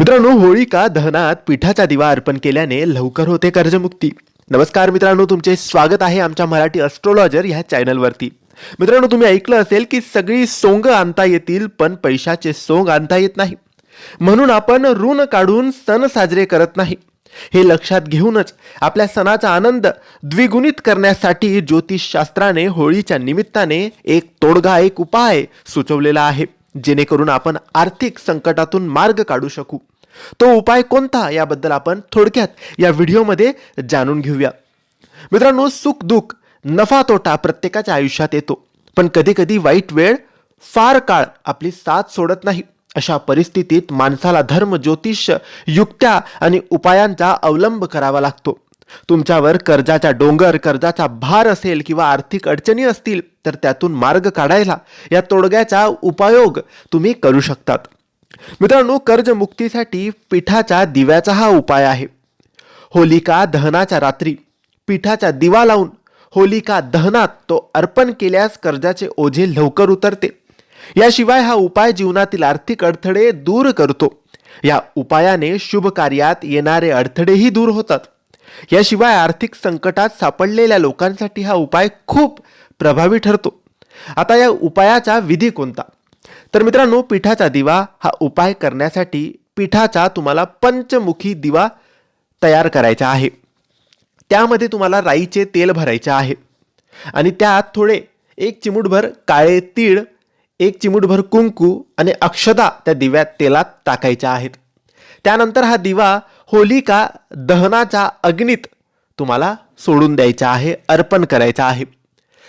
मित्रांनो होळिका दहनात पिठाचा दिवा अर्पण केल्याने लवकर होते कर्जमुक्ती. नमस्कार मित्रांनो तुमचे स्वागत आहे आमच्या मराठी अस्ट्रोलॉजर ह्या चॅनलवरती मित्रांनो तुम्ही ऐकलं असेल की सगळी सोंग आणता येतील पण पैशाचे सोंग आणता येत नाही. म्हणून आपण ऋण काढून सण साजरे करत नाही. हे लक्षात घेऊनच आपल्या सणाचा आनंद द्विगुणित करण्यासाठी ज्योतिषशास्त्राने होळीच्या निमित्ताने एक तोडगा एक उपाय सुचवलेला आहे जेणेकरून आपण आर्थिक संकटातून मार्ग काढू शकू. तो उपाय कोणता याबद्दल आपण थोडक्यात या व्हिडिओमध्ये जाणून घेऊया. मित्रांनो सुख दुःख नफा तोटा प्रत्येकाच्या आयुष्यात येतो. पण कधी कधी वाईट वेळ फार काळ आपली साथ सोडत नाही. अशा परिस्थितीत माणसाला धर्म ज्योतिष युक्त्या आणि उपायांचा अवलंब करावा लागतो. तुमच्यावर कर्जाचा डोंगर कर्जाचा भार असेल किंवा आर्थिक अडचणी असतील तर त्यातून मार्ग काढायला या तोडग्याचा उपयोग तुम्ही करू शकतात. मित्रांनो कर्जमुक्तीसाठी पिठाच्या दिव्याचा हा उपाय आहे. होलिका दहनाच्या रात्री पिठाचा दिवा लावून होलिका दहनात तो अर्पण केल्यास कर्जाचे ओझे लवकर उतरते. याशिवाय हा उपाय जीवनातील आर्थिक अडथळे दूर करतो. या उपायाने शुभ कार्यात येणारे अडथळेही दूर होतात. याशिवाय आर्थिक संकटात सापडलेल्या लोकांसाठी हा उपाय खूप प्रभावी ठरतो. आता या उपायाचा विधी कोणता? तर मित्रांनो पिठाचा दिवा हा उपाय करण्यासाठी पिठाचा तुम्हाला पंचमुखी दिवा तयार करायचा आहे. त्यामध्ये तुम्हाला राईचे तेल भरायचे आहे. आणि त्यात थोडे एक चिमूटभर काळे तीळ एक चिमूटभर कुंकू आणि अक्षदा त्या दिव्यात तेलात टाकायच्या आहेत. त्यानंतर हा दिवा होलिका दहनाच्या अग्नीत तुम्हाला सोडून द्यायचा आहे अर्पण करायचा आहे.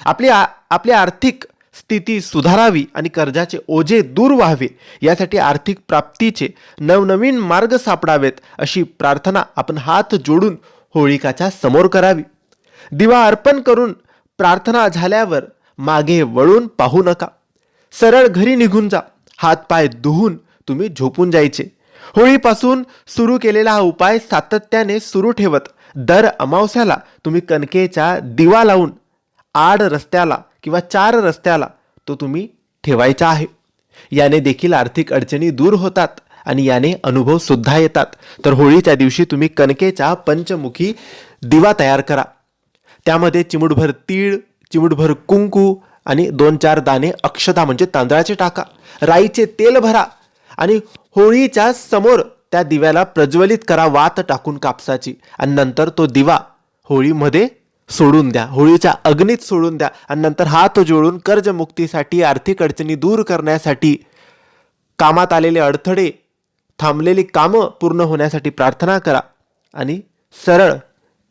आपली आ आपली आर्थिक स्थिती सुधारावी आणि कर्जाचे ओझे दूर व्हावे यासाठी आर्थिक प्राप्तीचे नवनवीन मार्ग सापडावेत अशी प्रार्थना आपण हात जोडून होळिकाच्या समोर करावी. दिवा अर्पण करून प्रार्थना झाल्यावर मागे वळून पाहू नका. सरळ घरी निघून जा. हातपाय धुवून तुम्ही झोपून जायचे. होळीपासून सुरू केलेला हा उपाय सातत्याने सुरू ठेवत दर अमावस्याला तुम्ही कणकेचा दिवा लावून आड रस्त्याला किंवा चार रस्त्याला तो तुम्ही ठेवायचा आहे. याने देखील आर्थिक अडचणी दूर होतात आणि याने अनुभव सुद्धा येतात. तर होळीच्या दिवशी तुम्ही कणकेचा पंचमुखी दिवा तयार करा. त्यामध्ये चिमुटभर तीळ चिमुटभर कुंकू आणि दोन चार दाणे अक्षता म्हणजे तांदळाचे टाका. राईचे तेल भरा आणि होळीच्या समोर त्या दिव्याला प्रज्वलित करा वात टाकून कापसाची. आणि नंतर तो दिवा होळीमध्ये सोडून द्या. होळीच्या अग्नीत सोडून द्या. आणि नंतर हात जोडून कर्जमुक्तीसाठी आर्थिक अडचणी दूर करण्यासाठी कामात आलेले अडथळे थांबलेली कामं पूर्ण होण्यासाठी प्रार्थना करा. आणि सरळ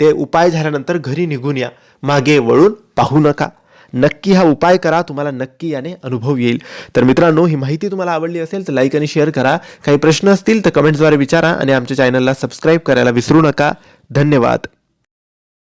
ते उपाय झाल्यानंतर घरी निघून या. मागे वळून पाहू नका. नक्की हा उपाय करा तुम्हाला नक्की याने अनुभव येईल. तर मित्रांनो ही माहिती तुम्हाला आवडली असेल तर लाईक आणि शेअर करा. काही प्रश्न असतील तर कमेंट्सद्वारे विचारा आणि आमच्या चॅनलला सबस्क्राईब करायला विसरू नका. धन्यवाद.